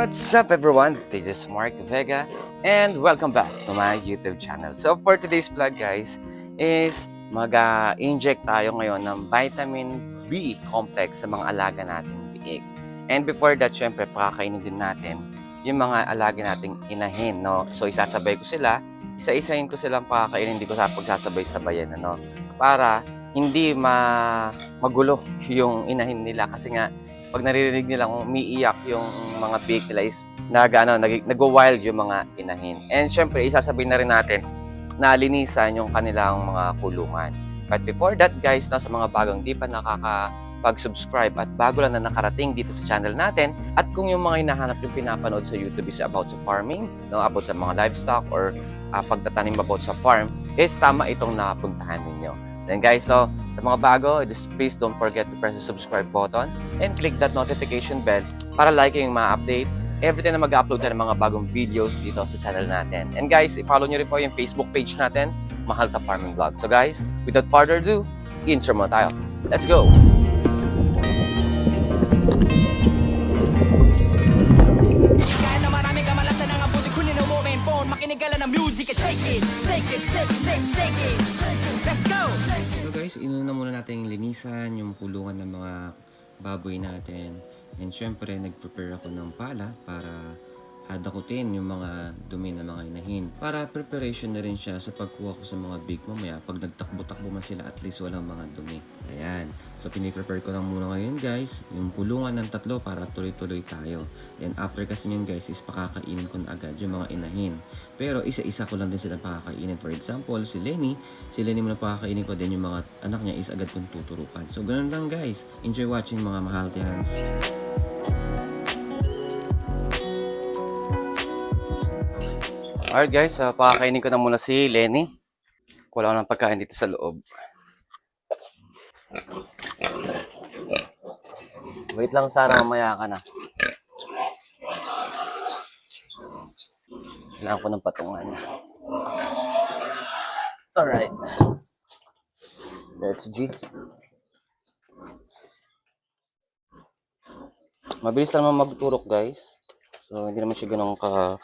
What's up everyone? This is Mark Vega and welcome back to my YouTube channel. So for today's vlog guys is mag-inject tayo ngayon ng vitamin B complex sa mga alaga nating biig. And before that, syempre, pakakainin din natin yung mga alaga nating inahin, no? So isasabay ko sila, isa-isahin ko silang pakakainin, hindi ko sa pagsasabay-sabayan, ano? Para hindi ma magulo yung inahin nila kasi nga pag naririnig nilang umiiyak yung mga pig nila is nag, ano, nag, nagwa-wild yung mga inahin. And syempre, isasabihin na rin natin na linisan yung kanilang mga kulungan. But before that, guys, no, sa mga bagong di pa nakakapag-subscribe at bago lang na nakarating dito sa channel natin, at kung yung mga hinahanap yung pinapanood sa YouTube is about sa farming, no, about sa mga livestock or uh, pagtatanim about sa farm, is tama itong napuntahan ninyo. Then guys, so, sa mga bago, just please don't forget to press the subscribe button and click that notification bell para like yung ma-update every time na mag-upload tayo ng mga bagong videos dito sa channel natin. And guys, i-follow nyo rin po yung Facebook page natin, Mahal Ka Farming Vlog. So guys, without further ado, intro mo tayo. Let's go! Makinig ka lang ng music and shake it it, shake, shake, shake Let's go! So guys, inuna muna natin linisan yung kulungan ng mga baboy natin. And syempre, nag-prepare ako ng pala para hadakutin yung mga dumi ng mga inahin. Para preparation na rin siya sa pagkuha ko sa mga big mamaya. Pag nagtakbo-takbo man sila, at least walang mga dumi. Ayan. So, piniprepare ko lang muna ngayon guys, yung pulungan ng tatlo para tuloy-tuloy tayo. Then after kasi nyan guys, is pakakainin ko na agad yung mga inahin. Pero isa-isa ko lang din sila pakakainin. For example, si Lenny, si Lenny muna pakakainin ko din yung mga anak niya is agad kong tuturukan. So, ganun lang guys. Enjoy watching mga mahal hands. Alright guys, uh, pakakainin ko na muna si Lenny. Wala ko ng pagkain dito sa loob. Wait lang sana mamaya ka na. Kailangan ko ng patungan. Alright. Let's G. Mabilis lang magturok guys. So hindi naman siya ganun ka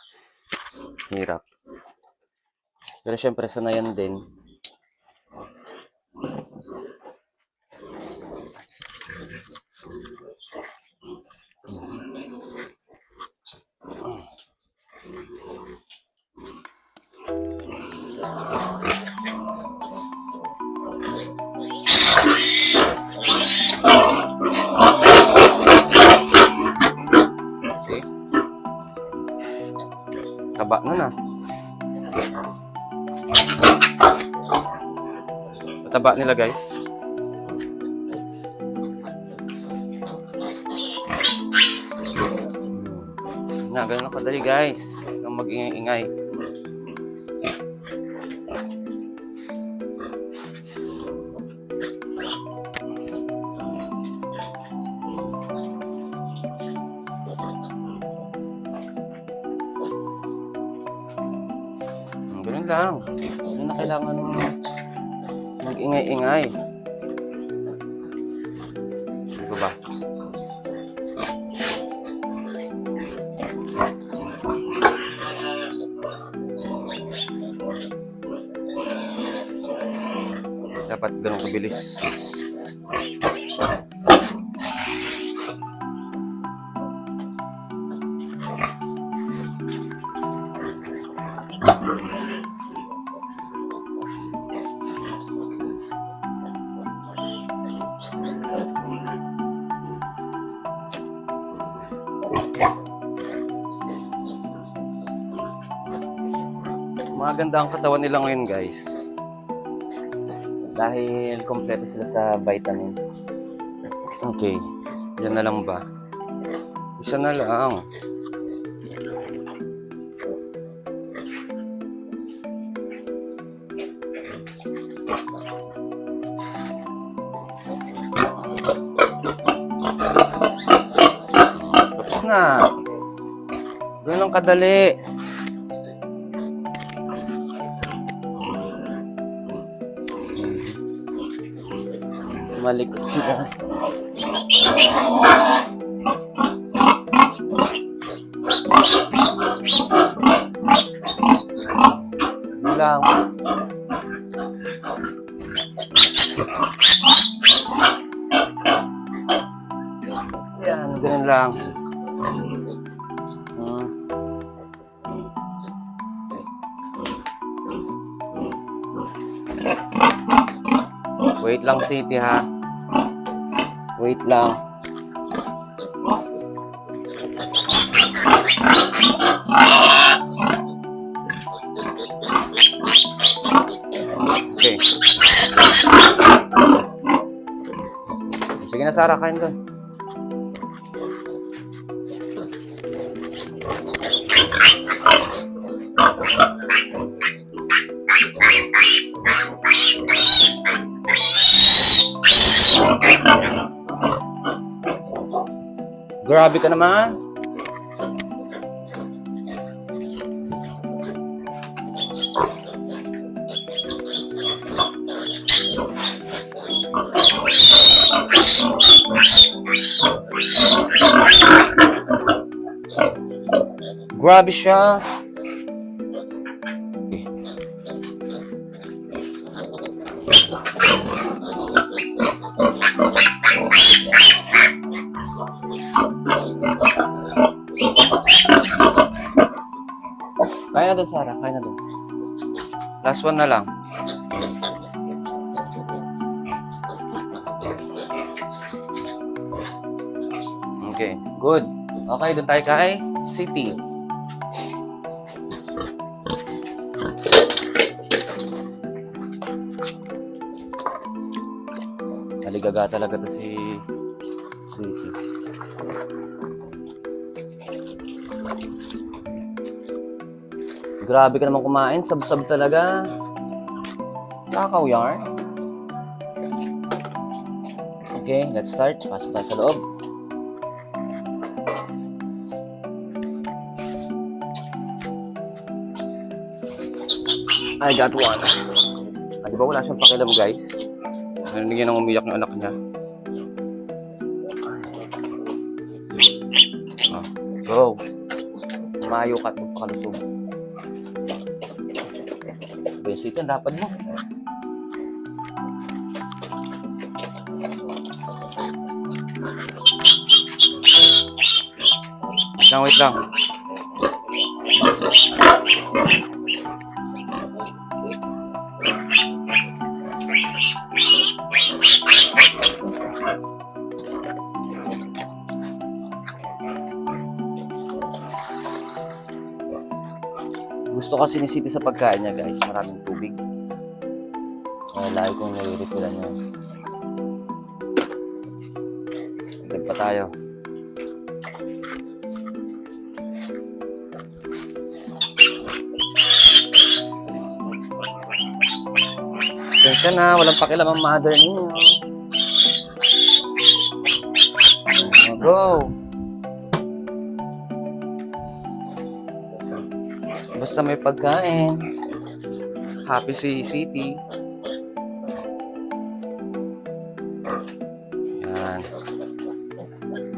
hirap. Pero syempre, sanayan din. Taba na na. Taba nila guys. Na, ganun lang kadali guys. Huwag mag-ingay-ingay. Ganun lang. Hindi na kailangan mag-ingay-ingay. Ano ba ba? Dapat ganun kabilis. Maganda ang katawan nila ngayon, guys. Dahil kompleto sila sa vitamins. Okay. Yan na lang ba? Isa na lang. Tapos na. Ganun lang kadali. Tumalikot sila. Bilang. Yan, ganun lang. Wait lang, City, ha? Wait lang. Okay. Sige na, Sarah, kain doon. Grabe ka naman. Grabe siya. Kaya na doon, Sarah. Kaya na doon. Last one na lang. Okay, good. Okay, doon tayo kay City. Naligaga talaga to si City. Grabe ka naman kumain. Sab-sab talaga. Takaw yarn. Okay, let's start. Pasok tayo sa loob. I got one. Ah, di ba wala siyang pakialam, guys? Narinig niya nang umiyak ng anak niya. Ah, go. Mayo ka at magpakalusog. Basic yan, dapat mo. Wait lang, wait lang. Gusto kasi ni City sa pagkain niya guys, maraming tubig. Kaya lagi kong nire-refillan yun. Agad pa tayo. Pasensya na, walang pakialam ang mother ninyo. Go! Basta may pagkain. Happy si City. Yan.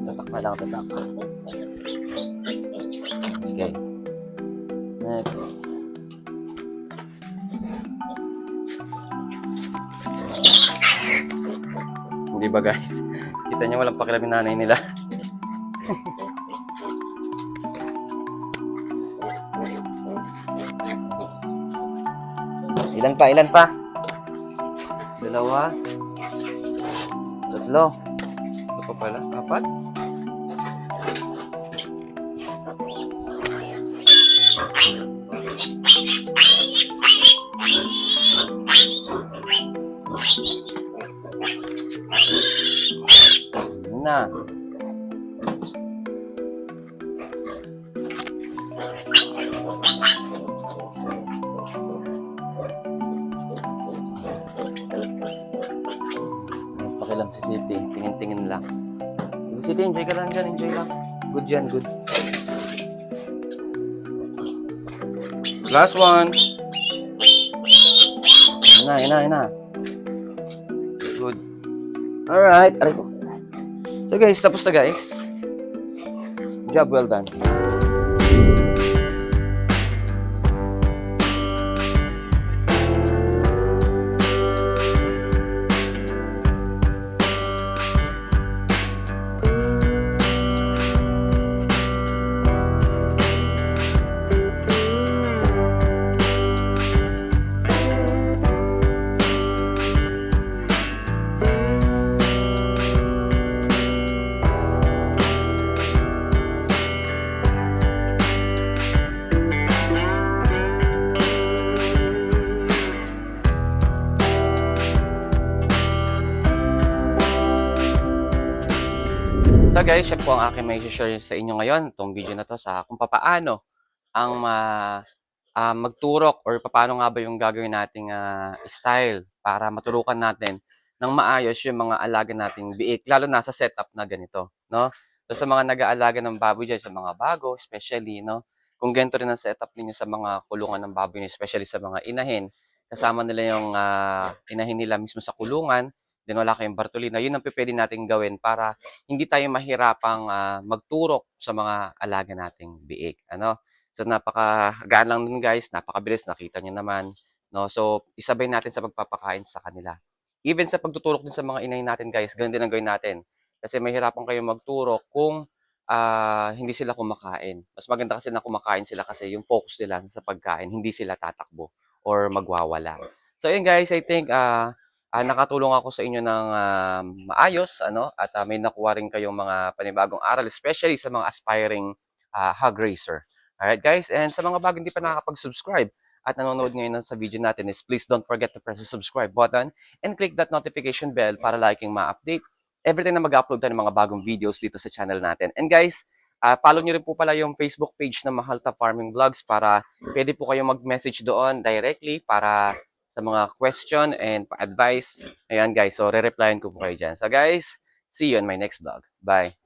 Tatak pa lang, tatak. Okay. Next. Hindi ba guys? Kita niyo walang pakialam nanay nila. Ilan pa? Ilan pa? Dalawa. Tatlo. Ito pa pala. Apat. Na. City. Tingin-tingin lang. City, enjoy ka lang dyan. Enjoy lang. Good yan, good. Last one. Yan na, yan na, yan na. Good. Alright. Aray ko. So guys, tapos na guys. Job well done. Guys, siya po ang aking may share sa inyo ngayon, itong video na to sa kung papaano ang ma, ah, magturok or paano nga ba yung gagawin nating ah, style para maturukan natin ng maayos yung mga alaga nating biik, lalo na sa setup na ganito, no? So sa mga nag-aalaga ng baboy dyan, sa mga bago, especially, no? Kung ganito rin ang setup ninyo sa mga kulungan ng baboy, especially sa mga inahin, kasama nila yung ah, inahin nila mismo sa kulungan, then wala kayong Bartolina, yun ang pwede nating gawin para hindi tayo mahirapang ah, magturok sa mga alaga nating biik. Ano? So napakagaan lang nun guys, napakabilis, nakita nyo naman. No? So isabay natin sa pagpapakain sa kanila. Even sa pagtuturok din sa mga inay natin guys, ganun din ang gawin natin. Kasi mahirapan kayo magturok kung ah, hindi sila kumakain. Mas maganda kasi na kumakain sila kasi yung focus nila sa pagkain, hindi sila tatakbo or magwawala. So yun guys, I think ah ah, nakatulong ako sa inyo ng ah, maayos ano at ah, may nakuha rin kayong mga panibagong aral especially sa mga aspiring ah, hog racer. Alright guys, and sa mga bagong hindi pa nakakapag-subscribe at nanonood ngayon sa video natin is please don't forget to press the subscribe button and click that notification bell para liking ma-update every time na mag-upload tayo ng mga bagong videos dito sa channel natin. And guys, ah, follow nyo rin po pala yung Facebook page ng Mahalta Farming Vlogs para pwede po kayong mag-message doon directly para sa mga question and advice. Ayan guys, so re-replyan ko po kayo dyan. So guys, see you on my next vlog. Bye!